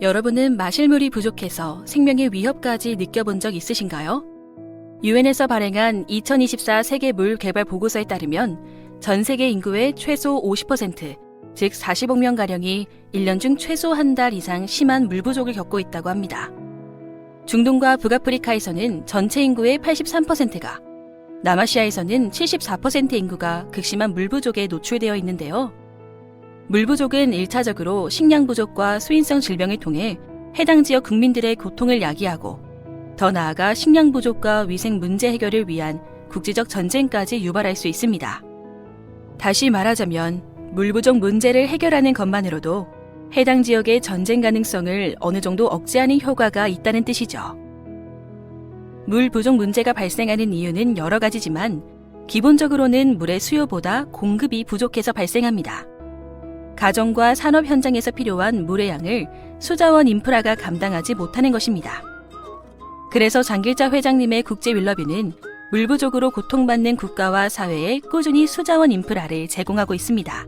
여러분은 마실 물이 부족해서 생명의 위협까지 느껴본 적 있으신가요? 유엔에서 발행한 2024 세계 물 개발 보고서에 따르면 전 세계 인구의 최소 50%, 즉 40억 명 가량이 1년 중 최소 한 달 이상 심한 물 부족을 겪고 있다고 합니다. 중동과 북아프리카에서는 전체 인구의 83%가, 남아시아에서는 74% 인구가 극심한 물 부족에 노출되어 있는데요. 물 부족은 1차적으로 식량 부족과 수인성 질병을 통해 해당 지역 국민들의 고통을 야기하고 더 나아가 식량 부족과 위생 문제 해결을 위한 국제적 전쟁까지 유발할 수 있습니다. 다시 말하자면 물 부족 문제를 해결하는 것만으로도 해당 지역의 전쟁 가능성을 어느 정도 억제하는 효과가 있다는 뜻이죠. 물 부족 문제가 발생하는 이유는 여러 가지지만 기본적으로는 물의 수요보다 공급이 부족해서 발생합니다. 가정과 산업 현장에서 필요한 물의 양을 수자원 인프라가 감당하지 못하는 것입니다. 그래서 장길자 회장님의 국제 윌러뷰는 물 부족으로 고통받는 국가와 사회에 꾸준히 수자원 인프라를 제공하고 있습니다.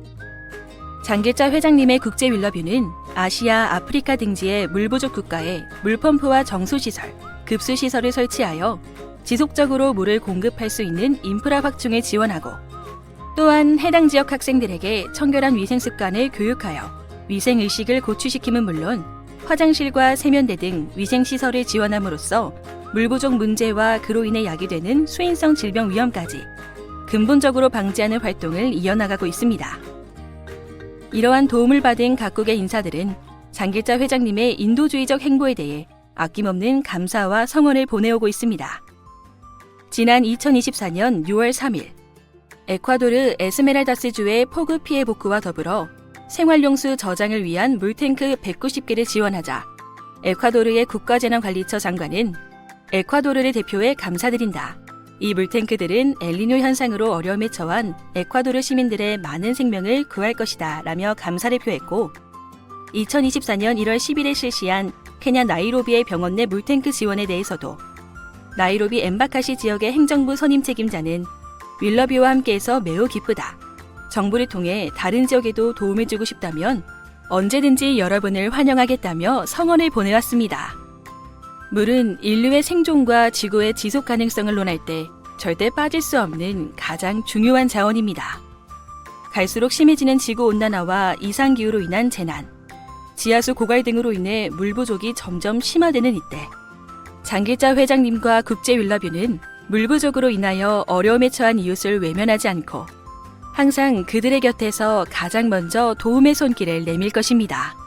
장길자 회장님의 국제 윌러뷰는 아시아, 아프리카 등지의 물 부족 국가에 물펌프와 정수시설, 급수시설을 설치하여 지속적으로 물을 공급할 수 있는 인프라 확충을 지원하고 또한 해당 지역 학생들에게 청결한 위생 습관을 교육하여 위생 의식을 고취시킴은 물론 화장실과 세면대 등 위생 시설을 지원함으로써 물 부족 문제와 그로 인해 야기되는 수인성 질병 위험까지 근본적으로 방지하는 활동을 이어나가고 있습니다. 이러한 도움을 받은 각국의 인사들은 장길자 회장님의 인도주의적 행보에 대해 아낌없는 감사와 성원을 보내오고 있습니다. 지난 2024년 6월 3일 에콰도르 에스메랄다스주의 폭우 피해 복구와 더불어 생활용수 저장을 위한 물탱크 190개를 지원하자 에콰도르의 국가재난관리처 장관은 에콰도르를 대표해 감사드린다. 이 물탱크들은 엘리뇨 현상으로 어려움에 처한 에콰도르 시민들의 많은 생명을 구할 것이다 라며 감사를 표했고 2024년 1월 10일에 실시한 케냐 나이로비의 병원 내 물탱크 지원에 대해서도 나이로비 엠바카시 지역의 행정부 선임 책임자는 윌러비와 함께해서 매우 기쁘다. 정부를 통해 다른 지역에도 도움을 주고 싶다면 언제든지 여러분을 환영하겠다며 성원을 보내왔습니다. 물은 인류의 생존과 지구의 지속 가능성을 논할 때 절대 빠질 수 없는 가장 중요한 자원입니다. 갈수록 심해지는 지구 온난화와 이상 기후로 인한 재난, 지하수 고갈 등으로 인해 물 부족이 점점 심화되는 이때 장길자 회장님과 국제 윌러뷰는 물 부족으로 인하여 어려움에 처한 이웃을 외면하지 않고 항상 그들의 곁에서 가장 먼저 도움의 손길을 내밀 것입니다.